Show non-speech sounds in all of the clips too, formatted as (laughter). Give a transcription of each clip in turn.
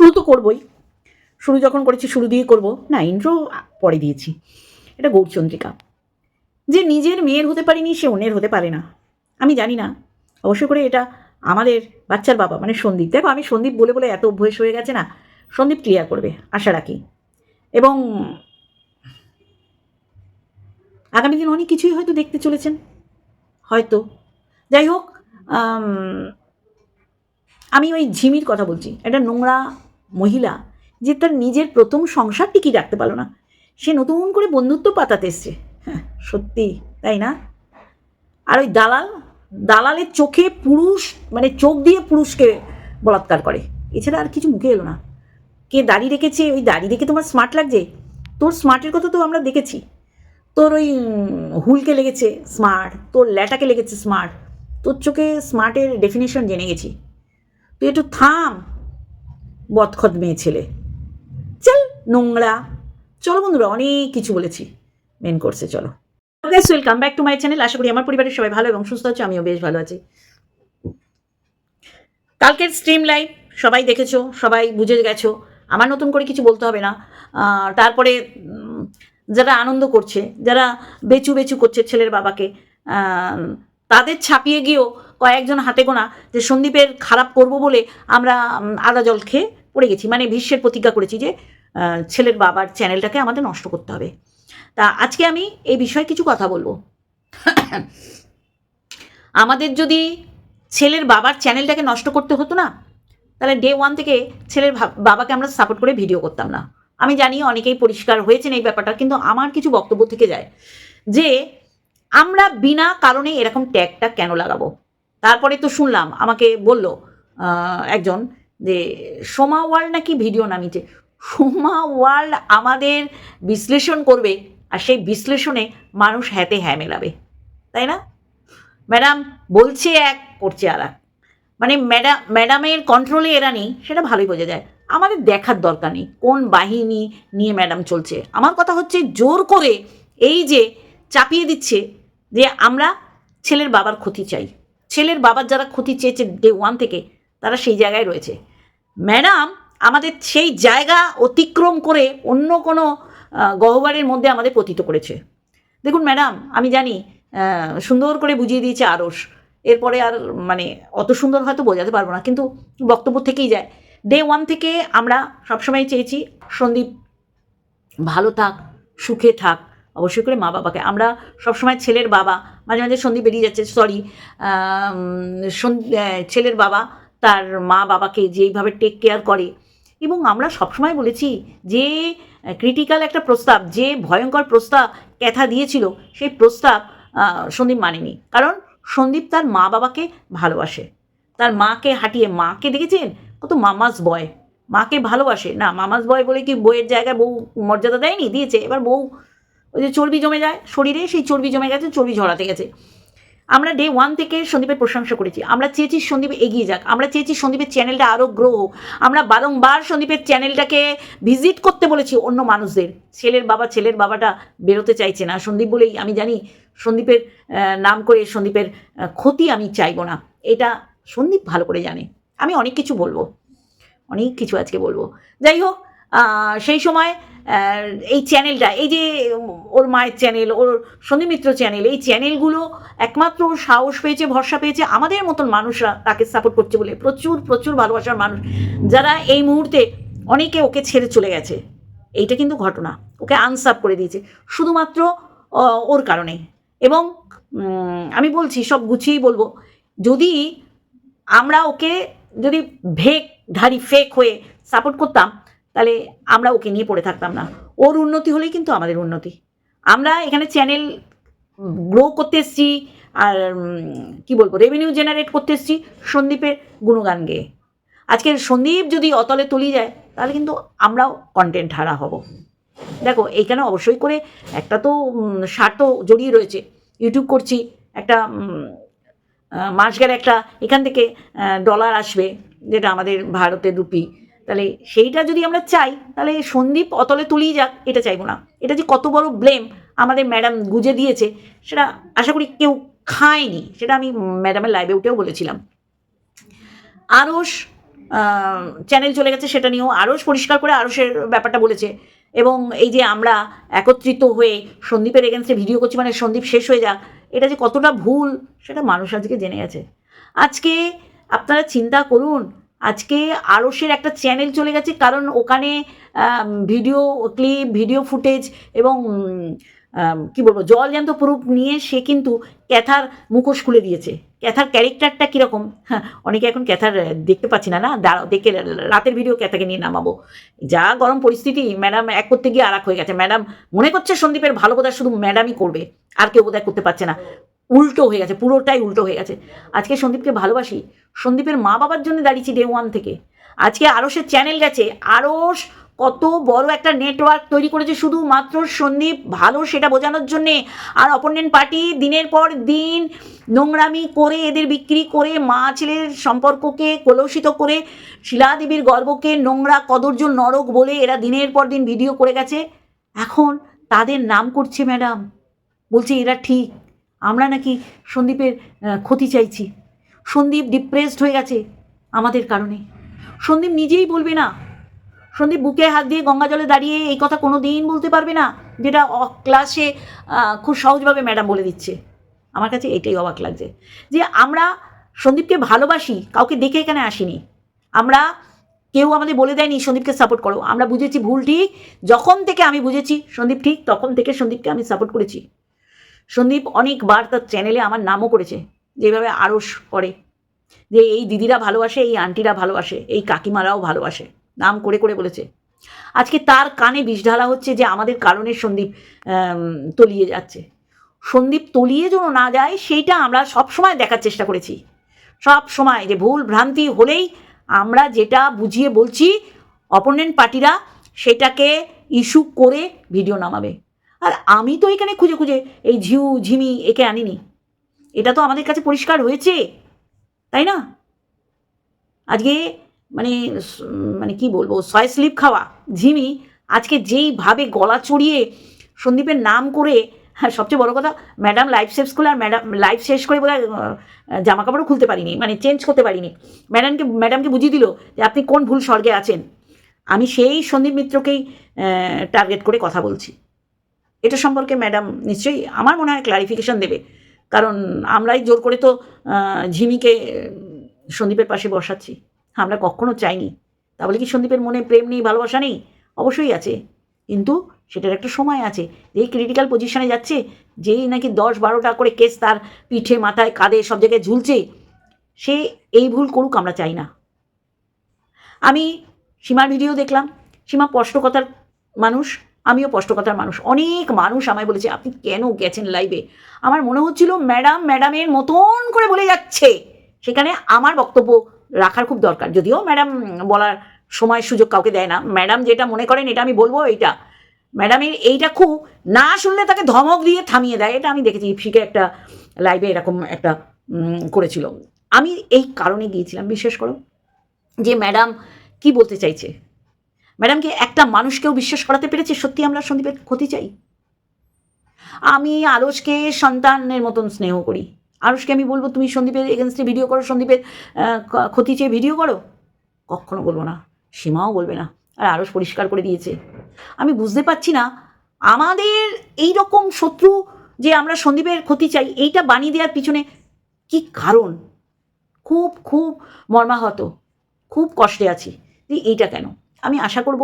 শুরু তো করবই। শুরু যখন করেছি, শুরু দিয়ে করব। না ইন্ট্রো পরে দিয়েছি। এটা গৌরচন্দ্রিকা। যে নিজের মেয়ের হতে পারিনি, সে অন্যের হতে পারে না। আমি জানি না। অবশ্য করে এটা আমাদের বাচ্চার বাবা মানে সন্দীপ। দেখো, আমি সন্দীপ বলে বলে এত অভ্যেস হয়ে গেছে না, সন্দীপ ক্লিয়ার করবে, আশা রাখি। এবং আগামী দিন অনেক কিছুই হয়তো দেখতে চলেছেন। হয়তো। যাই হোক আমি ওই ঝিমির কথা বলছি। একটা নোংরা মহিলা যে তার নিজের প্রথম সংসার টিকিয়ে রাখতে পারল না। সে নতুন করে বন্ধুত্ব পাতাতে এসছে। হ্যাঁ সত্যি, তাই না? আর ওই দালাল, দালালের চোখে পুরুষ মানে চোখ দিয়ে পুরুষকে বলাৎকার করে। এছাড়া আর কিছু মুখে এলো না। কে দাড়ি রেখেছে? ওই দাড়ি দেখে তোমার স্মার্ট লাগছে? তোর স্মার্টের কথা তো আমরা দেখেছি। তোর ওই হুলকে লেগেছে স্মার্ট তোর ল্যাটাকে লেগেছে স্মার্ট তোর চোখে স্মার্টের ডেফিনেশন জেনে গেছি। তুই একটু থাম। বদখত মেয়ে ছেলে। চল নোংরা। চলো বন্ধুরা, অনেক কিছু বলেছি। মেন কোর্সে চলো। Guys welcome back to my channel আশা করি আমার পরিবারের সবাই ভালো এবং সুস্থ আছে, আমিও বেশ ভালো আছি। কালকের স্ট্রিম লাইভ সবাই দেখেছ, সবাই বুঝে গেছো। আমার নতুন করে কিছু বলতে হবে না। তারপরে যারা আনন্দ করছে, যারা বেচু বেচু করছে ছেলের বাবাকে তাদের ছাপিয়ে গিয়েও কয়েকজন হাতে গোনা যে সন্দীপের খারাপ করব বলে আমরা আদা জল খেয়ে পড়ে গেছি। মানে ভীষ্মের প্রতিজ্ঞা করেছি যে ছেলের বাবার চ্যানেলটাকে আমাদের নষ্ট করতে হবে। তা আজকে আমি এই বিষয়ে কিছু কথা বলব। আমাদের যদি ছেলের বাবার চ্যানেলটাকে নষ্ট করতে হতো না, তাহলে ডে ওয়ান থেকে ছেলের বাবাকে আমরা সাপোর্ট করে ভিডিও করতাম না। আমি জানি অনেকেই পরিষ্কার হয়েছেন এই ব্যাপারটা, কিন্তু আমার কিছু বক্তব্য থেকে যায় যে, আমরা বিনা কারণে এরকম ট্যাগটা কেন লাগাবো? তারপরে তো শুনলাম, আমাকে বলল একজন যে সোমা ওয়ার্ল্ড নাকি ভিডিও নামিয়েছে। সোমা ওয়ার্ল্ড আমাদের বিশ্লেষণ করবে আর সেই বিশ্লেষণে মানুষ হ্যাতে হ্যাঁ মেলাবে। তাই না? ম্যাডাম বলছে এক, করছে আর এক। মানে ম্যাডাম ম্যাডামের কন্ট্রোলে এরা নেই, সেটা ভালোই বোঝা যায়। আমাদের দেখার দরকার নেই কোন বাহিনী নিয়ে ম্যাডাম চলছে। আমার কথা হচ্ছে জোর করে এই যে চাপিয়ে দিচ্ছে যে আমরা ছেলের বাবার ক্ষতি চাই। ছেলের বাবার যারা ক্ষতি চেয়েছে ডে ওয়ান থেকে, তারা সেই জায়গায় রয়েছে। ম্যাডাম, আমাদের সেই জায়গা অতিক্রম করে অন্য কোনো গহ্বরের মধ্যে আমাদের পতিত করেছে। দেখুন ম্যাডাম, আমি জানি সুন্দর করে বুঝিয়ে দিয়েছে আরস এরপরে আর মানে অত সুন্দর হয়তো বোঝাতে পারব না, কিন্তু বক্তব্য থেকেই যায়। ডে ওয়ান থেকে আমরা সবসময় চেয়েছি, সন্দীপ ভালো থাক, সুখে থাক, অবশ্যই করে মা বাবাকে। আমরা সবসময় ছেলের বাবা, মাঝে মাঝে সন্দীপ বেরিয়ে যাচ্ছে সরি ছেলের বাবা তার মা বাবাকে যেইভাবে টেক কেয়ার করে। এবং আমরা সবসময় বলেছি যে ক্রিটিক্যাল একটা প্রস্তাব, যে ভয়ঙ্কর প্রস্তাব ক্যাথা দিয়েছিল, সেই প্রস্তাব সন্দীপ মানেনি। কারণ সন্দীপ তার মা বাবাকে ভালোবাসে। তার মাকে হাঁটিয়ে, মাকে দেখেছেন? কত মামাস বয়। মাকে ভালোবাসে। না, মামাস বয় বলে কি বইয়ের জায়গায় বউ মর্যাদা দেয়নি? দিয়েছে। এবার বউ ওই যে চর্বি জমে যায়, শরীরে সেই চর্বি জমে গেছে, চর্বি ঝরাতে গেছে। আমরা ডে ওয়ান থেকে সন্দীপের প্রশংসা করেছি। আমরা চেয়েছি সন্দীপ এগিয়ে যাক। আমরা চেয়েছি সন্দীপের চ্যানেলটা আরও গ্রো হোক। আমরা বারংবার সন্দীপের চ্যানেলটাকে ভিজিট করতে বলেছি অন্য মানুষদের। ছেলের বাবা, ছেলের বাবাটা বেরোতে চাইছে না। সন্দীপ বলেই, আমি জানি সন্দীপের নাম করে সন্দীপের ক্ষতি আমি চাইব না। এটা সন্দীপ ভালো করে জানে। আমি অনেক কিছু বলব। অনেক কিছু আজকে বলব। যাই হোক সেই সময় এই চ্যানেলটা এই যে ওর মায়ের চ্যানেল ওর সন্দীপ মিত্র চ্যানেল এই চ্যানেলগুলো একমাত্র ওর সাহস পেয়েছে, ভরসা পেয়েছে আমাদের মতন মানুষরা তাকে সাপোর্ট করছে বলে। প্রচুর প্রচুর ভালোবাসার মানুষ যারা এই মুহূর্তে অনেকে ওকে ছেড়ে চলে গেছে। এইটা কিন্তু ঘটনা। ওকে আনসাপ করে দিয়েছে। শুধুমাত্র ওর কারণে। এবং আমি বলছি, সব গুছিয়েই বলব, যদি আমরা ওকে, যদি ভেক ধারি ফেক হয়ে সাপোর্ট করতাম তাহলে আমরা ওকে নিয়ে পড়ে থাকতাম না। ওর উন্নতি হলেই কিন্তু আমাদের উন্নতি। আমরা এখানে চ্যানেল গ্রো করতে এসেছি, আর কি বলব রেভিনিউ জেনারেট করতে এসছি সন্দীপের গুণগান গেয়ে। আজকে সন্দীপ যদি অতলে তলিয়ে যায়, তাহলে কিন্তু আমরাও কন্টেন্ট হারা হব। দেখো, এইখানে অবশ্যই করে একটা তো স্বার্থ জড়িয়ে রয়েছে। ইউটিউব করছি, একটা মাস গেলে একটা, এখান থেকে ডলার আসবে, যেটা আমাদের ভারতের রুপি তাহলে সেইটা যদি আমরা চাই, তাহলে সন্দীপ অতলে তুলিয়ে যাক, এটা চাইব না। এটা যে কত বড় ব্লেম আমাদের ম্যাডাম গুজে দিয়েছে, সেটা আশা করি কেউ খায়নি, সেটা আমি ম্যাডামের লাইভে উঠেও বলেছিলাম। আরস চ্যানেল চলে গেছে সেটা নিয়েও আরস পরিষ্কার করে আরসের ব্যাপারটা বলেছে। এবং এই যে আমরা একত্রিত হয়ে সন্দীপের এগেনস্টে ভিডিও করছি মানে সন্দীপ শেষ হয়ে যাক, এটা যে কতটা ভুল, সেটা মানুষ আজকে জেনে গেছে। আজকে আপনারা চিন্তা করুন আজকে আরসের একটা চ্যানেল চলে গেছে, কারণ ওখানে ভিডিও ক্লিপ, ভিডিও ফুটেজ এবং কি বলব জল জ্যান্ত প্রুফ নিয়ে সে কিন্তু ক্যাথার মুখোশ খুলে দিয়েছে। ক্যাথার ক্যারেক্টারটা কীরকম? হ্যাঁ অনেকে এখন ক্যাথার দেখতে পাচ্ছি না না? দাঁড়াও, দেখে রাতের ভিডিও ক্যাথাকে নিয়ে নামাবো। যা গরম পরিস্থিতি, ম্যাডাম এক করতে গিয়ে আর এক হয়ে গেছে। ম্যাডাম মনে করছে সন্দীপের ভালো বোধহয় শুধু ম্যাডামই করবে, আর কেউ বোধহয় করতে পারছে না। উল্টো হয়ে গেছে, পুরোটাই উল্টো হয়ে গেছে। আজকে সন্দীপকে ভালোবাসি, সন্দীপের মা বাবার জন্য দাঁড়িয়েছি ডে ওয়ান থেকে। আজকে আরসের চ্যানেল গেছে আরস কত বড় একটা নেটওয়ার্ক তৈরি করেছে শুধুমাত্র সন্দীপ, ভালো সেটা বোঝানোর জন্যে। আর অপোনেন্ট পার্টি দিনের পর দিন নোংরামি করে এদের বিক্রি করে, মা ছেলের সম্পর্ককে কলুষিত করে, শিলাদেবীর গর্বকে নোংরা কদর্য নরক বলে এরা দিনের পর দিন ভিডিও করে গেছে। এখন তাদের নাম করছে ম্যাডাম বলছে এরা ঠিক। আমরা নাকি সন্দীপের ক্ষতি চাইছি। সন্দীপ ডিপ্রেসড হয়ে গেছে আমাদের কারণে। সন্দীপ নিজেই বলবে না। সন্দীপ বুকে হাত দিয়ে গঙ্গা জলে দাঁড়িয়ে এই কথা কোনো দিন বলতে পারবে না, যেটা ক্লাসে খুব সহজভাবে ম্যাডাম বলে দিচ্ছে। আমার কাছে এটাই অবাক লাগছে। যে আমরা সন্দীপকে ভালোবাসি, কাউকে দেখে এখানে আসিনি। আমরা কেউ আমাদের বলে দেয়নি, সন্দীপকে সাপোর্ট করো। আমরা বুঝেছি ভুল ঠিক। যখন থেকে আমি বুঝেছি সন্দীপ ঠিক, তখন থেকে সন্দীপকে আমি সাপোর্ট করেছি। সন্দীপ অনেকবার তার চ্যানেলে আমার নামও করেছে, যেভাবে আড়স করে। যে এই দিদিরা ভালোবাসে, এই আন্টিরা ভালোবাসে, এই কাকিমারাও ভালোবাসে, নাম করে করে বলেছে। আজকে তার কানে বিষ ঢালা হচ্ছে যে আমাদের কারণে সন্দীপ তলিয়ে যাচ্ছে। সন্দীপ তলিয়ে যেন না যায়, সেইটা আমরা সব সময় দেখার চেষ্টা করেছি। সব সময় যে ভুল ভ্রান্তি হলেই আমরা যেটা বুঝিয়ে বলছি, অপোনেন্ট পার্টিরা সেটাকে ইস্যু করে ভিডিও নামাবে। আর আমি তো এখানে খুঁজে খুঁজে এই ঝিউ, ঝিমি একে আনিনি। এটা তো আমাদের কাছে পরিষ্কার হয়েছে, তাই না? আজকে মানে মানে কি বলব ছয় স্লিপ খাওয়া। ঝিমি আজকে যেইভাবে গলা চড়িয়ে সন্দীপের নাম করে হ্যাঁ সবচেয়ে বড় কথা ম্যাডাম লাইফ শেষ করলে আর ম্যাডাম লাইফ শেষ করে বোধহয় জামা কাপড়ও খুলতে পারিনি মানে চেঞ্জ করতে পারিনি। ম্যাডামকে ম্যাডামকে বুঝিয়ে দিল যে আপনি কোন ভুল স্বর্গে আছেন। আমি সেই সন্দীপ মিত্রকেই টার্গেট করে কথা বলছি। এটা সম্পর্কে ম্যাডাম নিশ্চয়ই আমার মনে হয় ক্লারিফিকেশন দেবে। কারণ আমরাই জোর করে তো ঝিমিকে সন্দীপের পাশে বসাচ্ছি। আমরা কখনো চাইনি। তাহলে কি সন্দীপের মনে প্রেম নেই, ভালোবাসা নেই? অবশ্যই আছে। কিন্তু সেটার একটা সময় আছে। যেই ক্রিটিক্যাল পজিশনে যাচ্ছে, যেই নাকি দশ বারোটা করে কেস তার পিঠে, মাথায়, কাঁধে সব জায়গায় ঝুলছে, সে এই ভুল করুক আমরা চাই না। আমি সীমার ভিডিও দেখলাম। সীমা স্পষ্টকতার মানুষ। আমিও স্পষ্টকতার মানুষ। অনেক মানুষ আমায় বলেছে, আপনি কেন গেছেন লাইভে আমার মনে হচ্ছিল ম্যাডাম ম্যাডামের মতন করে বলে যাচ্ছে। সেখানে আমার বক্তব্য রাখার খুব দরকার। যদিও ম্যাডাম বলার সময় সুযোগ কাউকে দেয় না। ম্যাডাম যেটা মনে করেন এটা আমি বলব এইটা। ম্যাডামের এইটা খুব না শুনলে তাকে ধমক দিয়ে থামিয়ে দেয়। এটা আমি দেখেছি ইপসিকে একটা লাইভে এরকম একটা করেছিল। আমি এই কারণে গিয়েছিলাম, বিশ্বাস করো। যে ম্যাডাম কি বলতে চাইছে? ম্যাডামকে একটা মানুষকেও বিশ্বাস করাতে পেরেছে? সত্যি আমরা সন্দীপের ক্ষতি চাই? আমি আরসকে সন্তানের মতন স্নেহ করি। আরসকে আমি বলব, তুমি সন্দীপের এগেনস্টে ভিডিও করো, সন্দীপের ক্ষতি চেয়ে ভিডিও করো? কখনো বলব না, সীমাও বলবে না। আর আরস পরিষ্কার করে দিয়েছে। আমি বুঝতে পারছি না, আমাদের এই রকম শত্রু যে আমরা সন্দীপের ক্ষতি চাই, এইটা বানিয়ে দেওয়ার পিছনে কি কারণ? খুব খুব মর্মাহত, খুব কষ্টে আছি। যে এইটা কেন? আমি আশা করব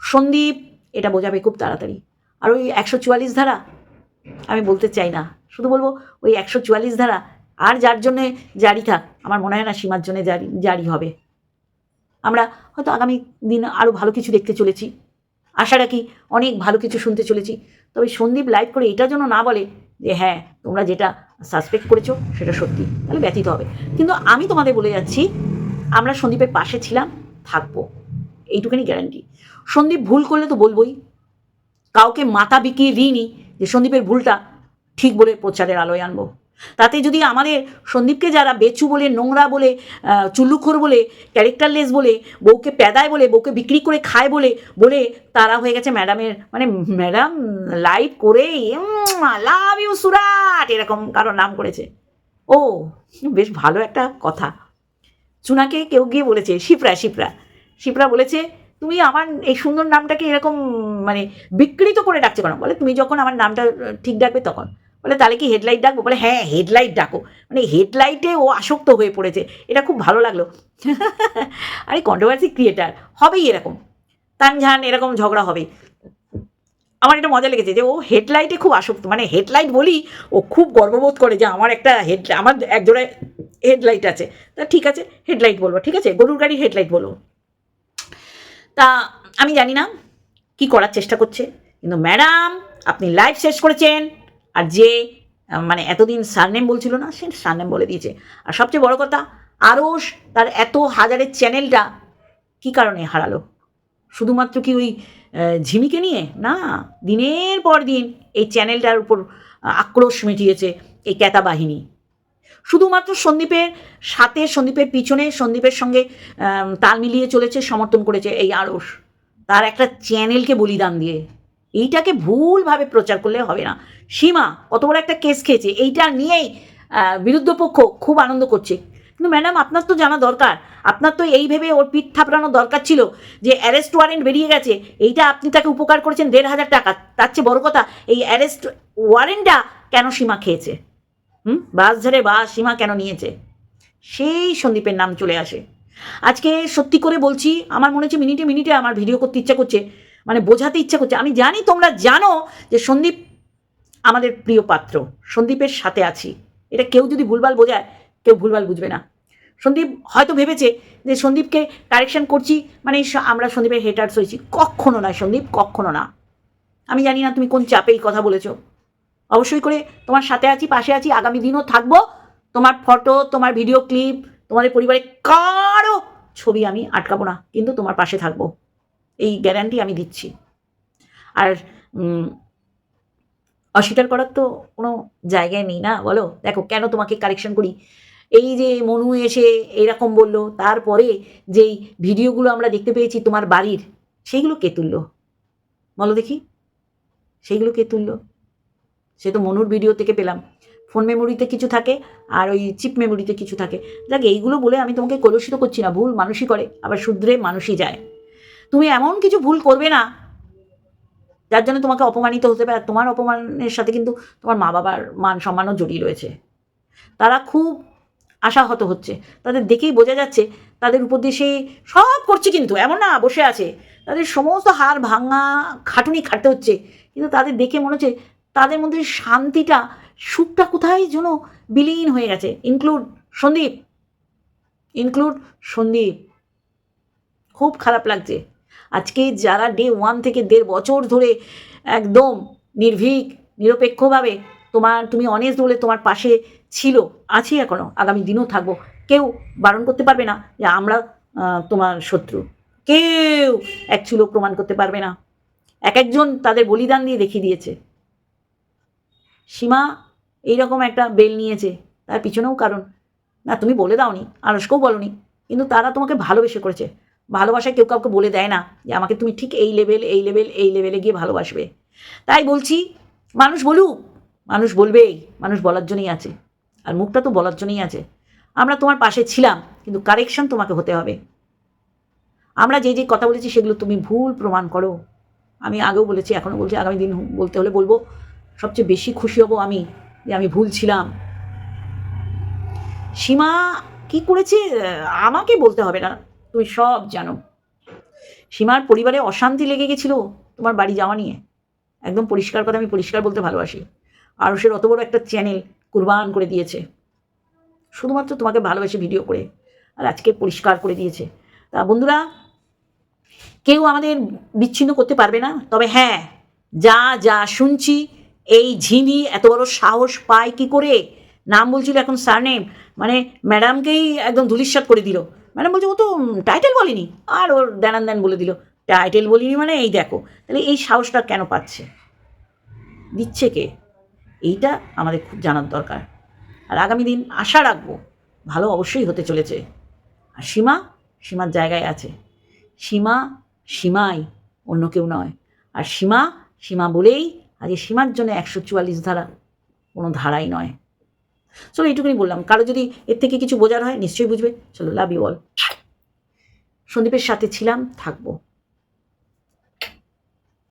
সন্দীপ এটা বোঝাবে খুব তাড়াতাড়ি। আর ওই একশো চুয়াল্লিশ ধারা আমি বলতে চাই না। শুধু বলব ওই একশো চুয়াল্লিশ ধারা আর যার জন্যে জারি থাক, আমার মনে হয় না সীমার জন্যে জারি জারি হবে। আমরা হয়তো আগামী দিন আরও ভালো কিছু দেখতে চলেছি। আশা রাখি অনেক ভালো কিছু শুনতে চলেছি। তবে সন্দীপ লাইভ করে এটার জন্য না বলে যে হ্যাঁ তোমরা যেটা সাসপেক্ট করেছ সেটা সত্যি, তাহলে ব্যতীত হবে। কিন্তু আমি তোমাদের বলে যাচ্ছি, আমরা সন্দীপের পাশে ছিলাম, থাকব। এইটুখানি গ্যারান্টি সন্দীপ ভুল করলে তো বলবোই। কাউকে মাথা বিকিয়ে দিইনি যে সন্দীপের ভুলটা ঠিক বলে প্রচারের আলোয় আনব। তাতে যদি আমাদের সন্দীপকে যারা বেচু বলে, নোংরা বলে চুল্লুখোর বলে ক্যারেক্টারলেস বলে, বউকে প্যাদায় বলে, বউকে বিক্রি করে খায় বলে বলে তারা হয়ে গেছে ম্যাডামের মানে ম্যাডাম লাইভ করে লাভ ইউ সুরাট, এরকম কারও নাম করেছে। ও, বেশ ভালো একটা কথা। চুনাকে কেউ গিয়ে বলেছে, শিপ্রা শিপ্রা। শিপ্রা বলেছে, তুমি আমার এই সুন্দর নামটাকে এরকম মানে বিকৃত করে ডাকছে কেন? বলে, তুমি যখন আমার নামটা ঠিক ডাকবে তখন। বলে, তাহলে কি হেডলাইট ডাকবো? বলে হ্যাঁ হেডলাইট ডাকো। মানে হেডলাইটে ও আসক্ত হয়ে পড়েছে, এটা খুব ভালো লাগল। (laughs) আরে কন্ট্রোভার্সি ক্রিয়েটার হবেই এরকম। তানঝান এরকম ঝগড়া হবে আমার এটা মজা লেগেছে যে ও হেডলাইটে খুব আসক্ত মানে হেডলাইট বলি, ও খুব গর্ববোধ করে যে আমার একটা হেড আমার একজোড়ায় হেডলাইট আছে। তা ঠিক আছে হেডলাইট বলব, ঠিক আছে? গরুর গাড়ির হেডলাইট বলব তা আমি জানি না কি করার চেষ্টা করছে। কিন্তু ম্যাডাম, আপনি লাইভ শেষ করেছেন। আর যে মানে এতদিন সারনেম বলছিল না, সে সারনেম বলে দিয়েছে। আর সবচেয়ে বড় কথা আরস তার এত হাজারের চ্যানেলটা কি কারণে হারালো? শুধুমাত্র কি ওই ঝিমিকে নিয়ে? না, দিনের পর দিন এই চ্যানেলটার উপর আক্রোশ মিটিয়েছে এই ক্যাতা বাহিনী। শুধুমাত্র সন্দীপের সাথে, সন্দীপের পিছনে, সন্দীপের সঙ্গে তাল মিলিয়ে চলেছে, সমর্থন করেছে এই আড়স তার একটা চ্যানেলকে বলিদান দিয়ে। এইটাকে ভুলভাবে প্রচার করলে হবে না। সীমা, কত বড় একটা কেস খেয়েছে। এইটা নিয়েই বিরুদ্ধ পক্ষ খুব আনন্দ করছে। কিন্তু ম্যাডাম, আপনার তো জানা দরকার। আপনার তো এই ভেবে ওর পিঠ থাপড়ানো দরকার ছিল যে অ্যারেস্ট ওয়ারেন্ট বেরিয়ে গেছে। এইটা আপনি তাকে উপকার করেছেন দেড় হাজার টাকা। তার চেয়ে বড় কথা, এই অ্যারেস্ট ওয়ারেন্টটা কেন সীমা খেয়েছে? হুম? বাস ধরে বাস সীমা কেন নিয়েছে? সেই সন্দীপের নাম চলে আসে। আজকে সত্যি করে বলছি, আমার মনে হচ্ছে মিনিটে মিনিটে আমার ভিডিও করতে ইচ্ছা করছে মানে বোঝাতে ইচ্ছা করছে। আমি জানি তোমরা জানো যে সন্দীপ আমাদের প্রিয় পাত্র, সন্দীপের সাথে আছি। এটা কেউ যদি ভুলভাল বোঝায়, কেউ ভুলভাল বুঝবে না। সন্দীপ হয়তো ভেবেছে যে সন্দীপকে কারেকশন করছি মানে আমরা সন্দীপের হেটার্স হয়েছি। কখনো না সন্দীপ কখনো না। আমি জানি না তুমি কোন চাপে এই কথা বলেছ। অবশ্যই করে তোমার সাথে আছি, পাশে আছি, আগামী দিনও থাকব। তোমার ফটো, তোমার ভিডিও ক্লিপ তোমাদের পরিবারে কারও ছবি আমি আটকাবো না, কিন্তু তোমার পাশে থাকব। এই গ্যারান্টি আমি দিচ্ছি। আর অস্বীকার করার তো কোনো জায়গায় নেই না, বলো? দেখো, কেন তোমাকে কারেকশন করি? এই যে মনু এসে এরকম বলল, তারপরে যেই ভিডিওগুলো আমরা দেখতে পেয়েছি তোমার বাড়ির সেইগুলো কে তুললো? বলো দেখি। সেইগুলো কে তুললো? সে তো মনুর ভিডিও থেকে পেলাম। ফোন মেমোরিতে কিছু থাকে আর ওই চিপ মেমোরিতে কিছু থাকে। দেখ, এইগুলো বলে আমি তোমাকে কলুষিত করছি না, ভুল মানুষই করে, আবার শুধরে মানুষই যায়। তুমি এমন কিছু ভুল করবে না, যার জন্য তোমাকে অপমানিত হতে পারে। তোমার অপমানের সাথে কিন্তু তোমার মা বাবার মান সম্মানও জড়িয়ে রয়েছে। তারা খুব আশাহত হচ্ছে। তাদের দেখেই বোঝা যাচ্ছে, তাদের উপর দিয়ে সে সব করছে কিন্তু, এমন না, বসে আছে। তাদের সমস্ত হাড় ভাঙা, খাটুনি খাটতে হচ্ছে। কিন্তু তাদের দেখে মনে হচ্ছে তাদের মধ্যে শান্তিটা, সুখটা কোথায় যেন বিলীন হয়ে গেছে। ইনক্লুড সন্দীপ। ইনক্লুড সন্দীপ। খুব খারাপ লাগছে। আজকে যারা ডে ওয়ান থেকে দেড় বছর ধরে একদম নির্ভীক, নিরপেক্ষভাবে তোমার, তুমি অনেস্ট বলে তোমার পাশে ছিল, আছি এখনও আগামী দিনও থাকব। কেউ বারণ করতে পারবে না যে আমরা তোমার শত্রু। কেউ এক চুলো প্রমাণ করতে পারবে না। এক একজন তাদের বলিদান দিয়ে দেখিয়ে দিয়েছে। সীমা এইরকম একটা বেল নিয়েছে, তার পিছনেও কারণ। না, তুমি বলে দাওনি আরসকেও বলনি, কিন্তু তারা তোমাকে ভালোবেসে করেছে। ভালোবাসায় কেউ কাউকে বলে দেয় না যে আমাকে তুমি ঠিক এই লেভেল এই লেভেল এই লেভেলে গিয়ে ভালোবাসবে। তাই বলছি, মানুষ বলুক, মানুষ বলবেই, মানুষ বলার জন্যই আছে। আর মুখটা তো বলার জন্যই আছে। আমরা তোমার পাশে ছিলাম, কিন্তু কারেকশন তোমাকে হতে হবে। আমরা যে যে কথা বলেছি সেগুলো তুমি ভুল প্রমাণ করো। আমি আগেও বলেছি এখনও বলছি, আগামী দিন বলতে হলে বলব। সবচেয়ে বেশি খুশি হব আমি, যে আমি ভুল ছিলাম। সীমা কি করেছে? আমাকে বলতে হবে না, তুমি সব জানো। সীমার পরিবারে অশান্তি লেগে গেছিল তোমার বাড়ি যাওয়া নিয়ে। একদম পরিষ্কার কথা আমি পরিষ্কার বলতে ভালোবাসি। আরসের অত বড় একটা চ্যানেল কুরবান করে দিয়েছে। শুধুমাত্র তোমাকে ভালোবেসে ভিডিও করে আর আজকে পরিষ্কার করে দিয়েছে। তা বন্ধুরা, কেউ আমাদের বিচ্ছিন্ন করতে পারবে না, তবে হ্যাঁ যা যা শুনছি এই ঝিমি এত বড় সাহস পায় কি করে? নাম বলছিল এখন সারনেম মানে ম্যাডামকেই একদম ধুলিস্বাদ করে দিল। ম্যাডাম বলছে, ও তো টাইটেল বলিনি। আর ওর দেনান দেন বলে দিল। টাইটেল বলিনি মানে এই দেখো, তাহলে এই সাহসটা কেন পাচ্ছে? দিচ্ছে কে? এইটা আমাদের খুব জানার দরকার। আর আগামী দিন আশা রাখব, ভালো অবশ্যই হতে চলেছে। আর সীমা, সীমার জায়গায় আছে। সীমা, সীমাই অন্য কেউ নয়। আর সীমা সীমা বলেই আজকে সীমার জন্য একশো চুয়াল্লিশ ধারা, কোনো ধারাই নয়। চলো এইটুকুনি বললাম। কারও যদি এর থেকে কিছু বোঝার হয়, নিশ্চয়ই বুঝবে। চলো লাভ ইউ অল সন্দীপের সাথে ছিলাম, থাকব।